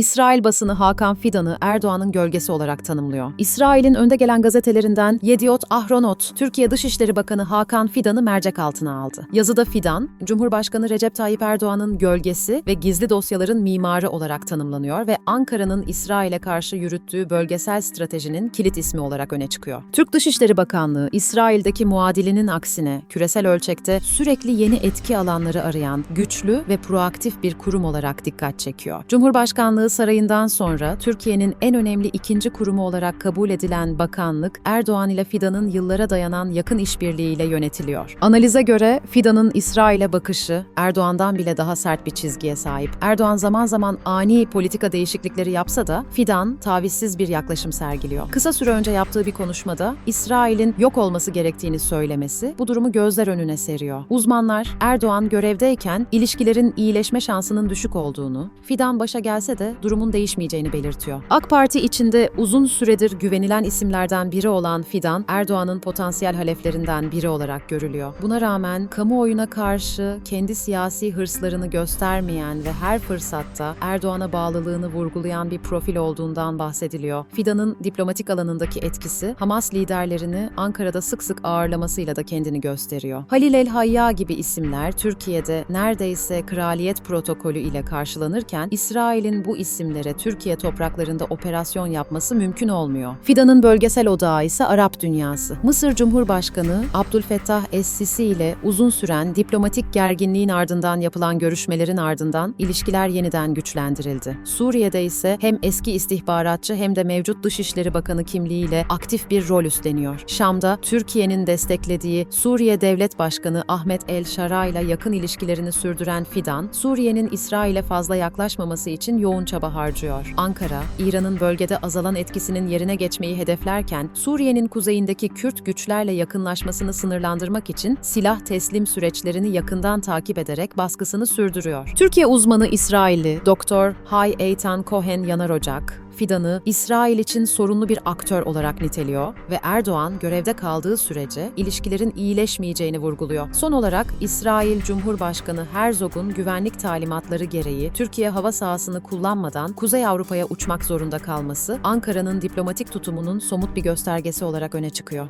İsrail basını Hakan Fidan'ı Erdoğan'ın gölgesi olarak tanımlıyor. İsrail'in önde gelen gazetelerinden Yediot Ahronot, Türkiye Dışişleri Bakanı Hakan Fidan'ı mercek altına aldı. Yazıda Fidan, Cumhurbaşkanı Recep Tayyip Erdoğan'ın gölgesi ve gizli dosyaların mimarı olarak tanımlanıyor ve Ankara'nın İsrail'e karşı yürüttüğü bölgesel stratejinin kilit ismi olarak öne çıkıyor. Türk Dışişleri Bakanlığı, İsrail'deki muadilinin aksine küresel ölçekte sürekli yeni etki alanları arayan güçlü ve proaktif bir kurum olarak dikkat çekiyor. Cumhurbaşkanlığı sarayından sonra Türkiye'nin en önemli ikinci kurumu olarak kabul edilen bakanlık, Erdoğan ile Fidan'ın yıllara dayanan yakın işbirliğiyle yönetiliyor. Analize göre Fidan'ın İsrail'e bakışı Erdoğan'dan bile daha sert bir çizgiye sahip. Erdoğan zaman zaman ani politika değişiklikleri yapsa da Fidan tavizsiz bir yaklaşım sergiliyor. Kısa süre önce yaptığı bir konuşmada İsrail'in yok olması gerektiğini söylemesi bu durumu gözler önüne seriyor. Uzmanlar Erdoğan görevdeyken ilişkilerin iyileşme şansının düşük olduğunu, Fidan başa gelse de durumun değişmeyeceğini belirtiyor. AK Parti içinde uzun süredir güvenilen isimlerden biri olan Fidan, Erdoğan'ın potansiyel haleflerinden biri olarak görülüyor. Buna rağmen kamuoyuna karşı kendi siyasi hırslarını göstermeyen ve her fırsatta Erdoğan'a bağlılığını vurgulayan bir profil olduğundan bahsediliyor. Fidan'ın diplomatik alanındaki etkisi Hamas liderlerini Ankara'da sık sık ağırlamasıyla da kendini gösteriyor. Halil El Hayya gibi isimler Türkiye'de neredeyse kraliyet protokolü ile karşılanırken İsrail'in bu isimlere Türkiye topraklarında operasyon yapması mümkün olmuyor. Fidan'ın bölgesel odağı ise Arap dünyası. Mısır Cumhurbaşkanı Abdülfettah Es-Sisi ile uzun süren diplomatik gerginliğin ardından yapılan görüşmelerin ardından ilişkiler yeniden güçlendirildi. Suriye'de ise hem eski istihbaratçı hem de mevcut Dışişleri Bakanı kimliğiyle aktif bir rol üstleniyor. Şam'da Türkiye'nin desteklediği Suriye Devlet Başkanı Ahmet El Şara ile yakın ilişkilerini sürdüren Fidan, Suriye'nin İsrail'e fazla yaklaşmaması için yoğun çaba harcıyor. Ankara, İran'ın bölgede azalan etkisinin yerine geçmeyi hedeflerken, Suriye'nin kuzeyindeki Kürt güçlerle yakınlaşmasını sınırlandırmak için silah teslim süreçlerini yakından takip ederek baskısını sürdürüyor. Türkiye uzmanı İsrailli Doktor Hay Eitan Cohen Yanar Ocak, Fidan'ı İsrail için sorunlu bir aktör olarak niteliyor ve Erdoğan görevde kaldığı sürece ilişkilerin iyileşmeyeceğini vurguluyor. Son olarak İsrail Cumhurbaşkanı Herzog'un güvenlik talimatları gereği Türkiye hava sahasını kullanmadan Kuzey Avrupa'ya uçmak zorunda kalması Ankara'nın diplomatik tutumunun somut bir göstergesi olarak öne çıkıyor.